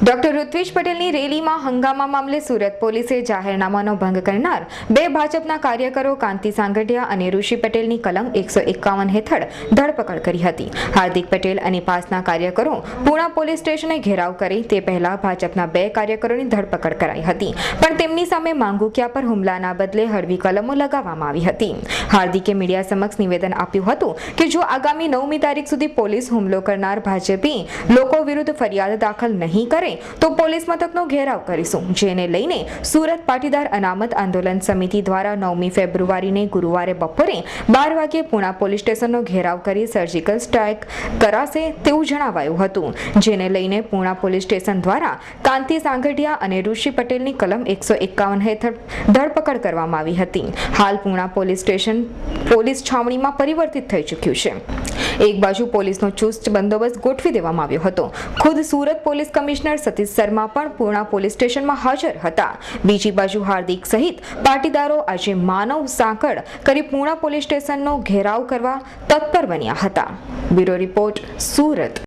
Doctor Rutvij પટેલની રેલીમાં હંગામા મામલે સુરત પોલીસે જાહેરનામાનો ભંગ કરનાર બે ભાજપના કાર્યકરો કાંતિ સાંગઠિયા અને ઋષિ પટેલની કલમ એકસો એકાવન હેઠળ ધરપકડ કરી હતી. હાર્દિક પટેલ અને પાસના કાર્યકરો પુણા પોલીસ સ્ટેશને ઘેરાવ કરી તે પહેલા ભાજપના બે કાર્યકરોની ધરપકડ કરાઈ હતી, પણ તેમની સામે માંગુકિયા પર હુમલાના બદલે હળવી કલમો લગાવવામાં આવી હતી. હાર્દિકે મીડિયા સમક્ષ નિવેદન આપ્યું હતું કે જો આગામી નવમી તારીખ સુધી પોલીસ હુમલો કરનાર ભાજપી લોકો વિરુદ્ધ ફરિયાદ દાખલ નહીં કરે તો પોલીસ મથકનો ઘેરાવ કરીશું, જેને લઈને સુરત પાટીદાર અનામત આંદોલન સમિતિ દ્વારા નવમી ફેબ્રુઆરીને ગુરુવારે બપોરે બાર વાગે પુણા પોલીસ સ્ટેશનનો ઘેરાવ કરી સર્જિકલ સ્ટ્રાઇક કરાશે તેવું જણાવાયું હતું, જેને લઈને પુણા પોલીસ સ્ટેશન દ્વારા કાંતિ સાંગઠિયા અને ઋષિ પટેલની કલમ એકસો એકાવન હેઠળ ધરપકડ કરવામાં આવી હતી. હાલ પુણા પોલીસ સ્ટેશન પોલીસ છાવણીમાં પરિવર્તિત થઈ ચૂક્યું છે. એક બાજુ પોલીસનો ચુસ્ત બંદોબસ્ત ગોઠવી દેવામાં આવ્યો હતો. ખુદ સુરત પોલીસ કમિશનર સતીશ શર્મા પણ પૂર્ણા પોલીસ સ્ટેશનમાં હાજર હતા. બીજી બાજુ હાર્દિક સહિત પાટીદારો આજે માનવ સાંકળ કરી પૂર્ણા પોલીસ સ્ટેશનનો ઘેરાવ કરવા તત્પર બન્યા હતા. Bureau report, Surat.